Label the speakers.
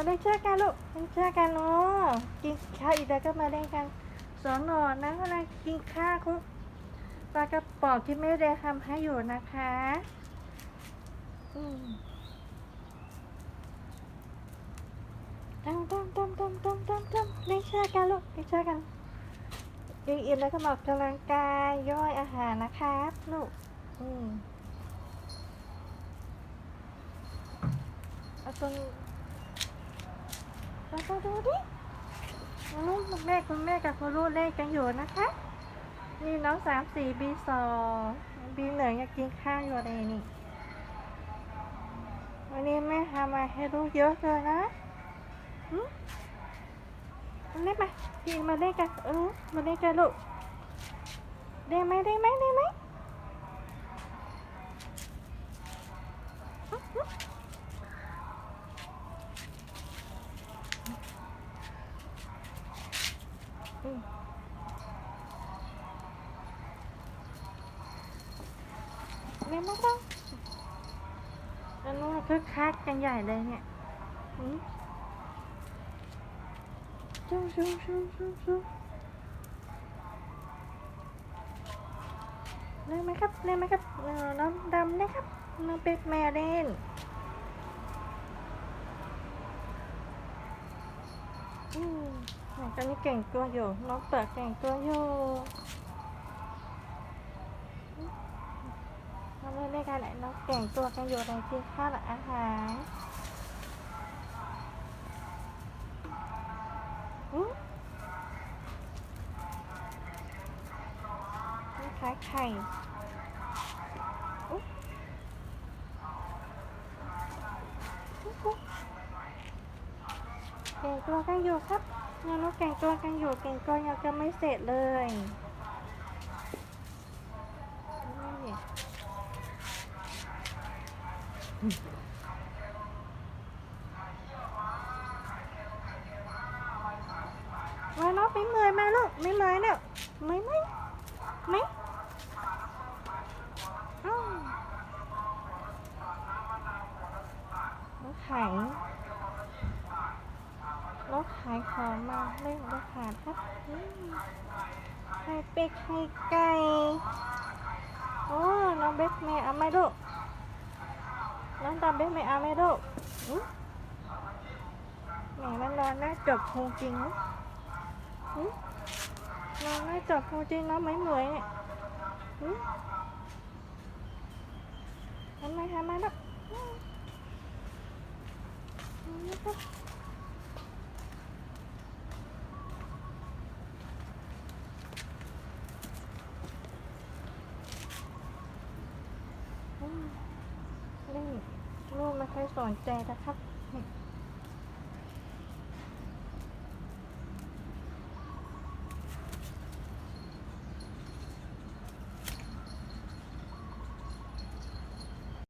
Speaker 1: มาเล่นเชื่อกันลูกเล่นเชื่อกันเนาะกินข้าวอีกแล้วก็มาเล่นกันสอนหนอนนะเวลากินข้าวคุณปลากระป๋องที่ไม่ได้ทำให้อยู่นะคะอืมต้มต้มต้มต้มต้มต้มต้มเล่นเชื่อกันลูกเล่นเชื่อกันกินอิ่มแล้วก็มาออกกำลังกายย่อยอาหารนะครับลูกอืมเอาตรง ก็ดูดิลูกแม่คุณแม่กับคุณลูกเล่นกันอยู่นะคะ นี่น้องสามสี่บีสองบีหนึ่งอยากกินข้าวอยู่เลยนี่ วันนี้แม่ทำมาให้ลูกเยอะเลยนะมาเล่นมากินมาเล่นกันเออมาเล่นกันลูกได้ไหมได้ไหมได้ไหมหึหึ อืม เล่นมาบ้างแล้วนู้นคึกคักกันใหญ่เลยเนี่ยชูชูชูชูชูเล่นไหมครับเล่นไหมครับน้องดำนะครับน้องเป็ดแม่เล่นอืม ไหน ตอนนี้เก่งตัวอยู่น้องเปิดเก่งตัวอยู่น้องเล่นได้กันไหนน้องเก่งตัวกันอยู่ในกินข้าวหรืออาหารนี่คล้ายไข่เก่งตัวกันอยู่ครับ ยังน้องแก่งตัวกันอยู่เก่งตัวยังจะไม่เสร็จเลยมาน้องไม่เมื่อยมาลูกไม่เมยเนี่ยไม่ไม่ไม่อ้าวน้องไข่ น้องขายของมาเล่นราคาครับไข่เป็ดไข่ไก่โอ้น้องเบสแม่เอาไหมลูกน้องตามเบสแม่เอาไหมลูกอืมแหมมันร้อนน่าจบคงจริงนะอืมร้อนน่าจบคงจริงน้องไม่เหมยเนี่ยอืมทำไมทำไมลูกอืมอืมครับ อืมนี่ลูกไม่ ค่อยสนใจนะครับ